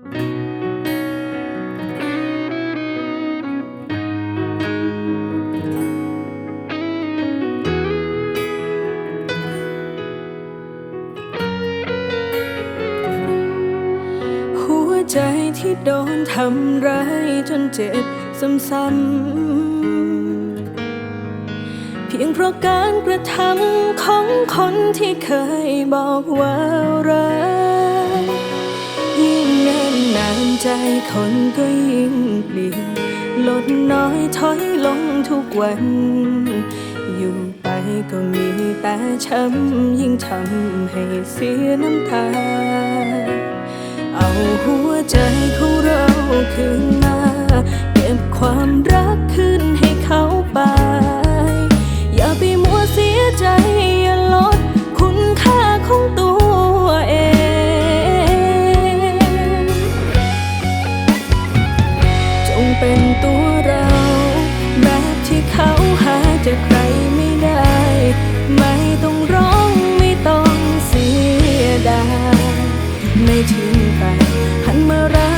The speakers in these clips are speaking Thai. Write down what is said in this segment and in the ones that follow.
หัวใจที่โดนทำร้ายจนเจ็บซ้ำๆ เพียงเพราะการกระทำของคนที่เคยบอกว่ารัก ใจคนก็ยิ่งเปลี่ยนลดน้อยถอยลงทุกวัน อยู่ไปก็มีแต่ช้ำยิ่งทำให้เสียน้ำตา เอาหัวใจของเรา เป็นตัวเรา แบบที่เขาหาจากใครไม่ได้ ไม่ต้องร้องไม่ต้องเสียดายไม่ทิ้งกันหันมารัก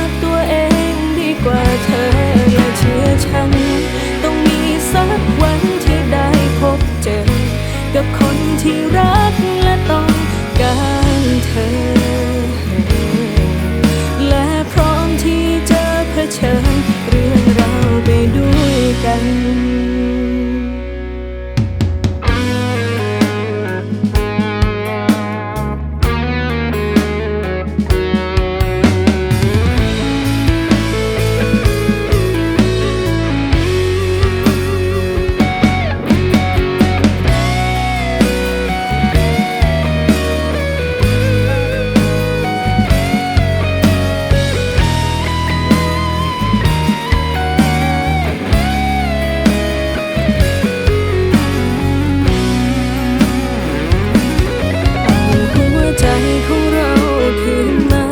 ของเราคืนมา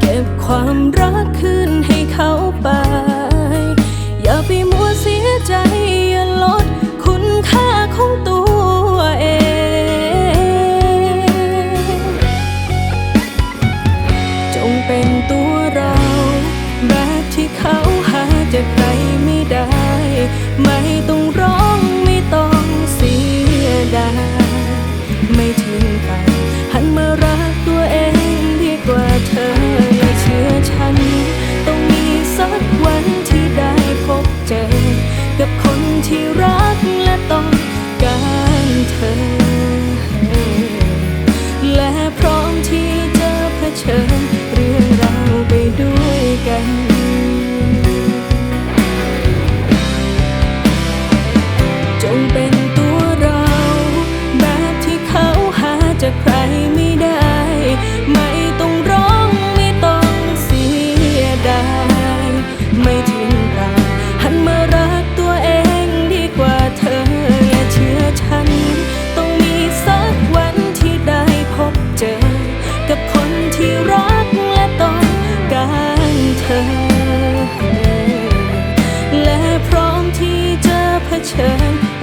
เก็บความรักคืนให้เขาไป อย่าไปมัวเสียใจ อย่าลดคุณค่าของตัวเอง จงเป็นตัวเราแบบที่เขาหาจากใครไม่ได้ ไม่ 成。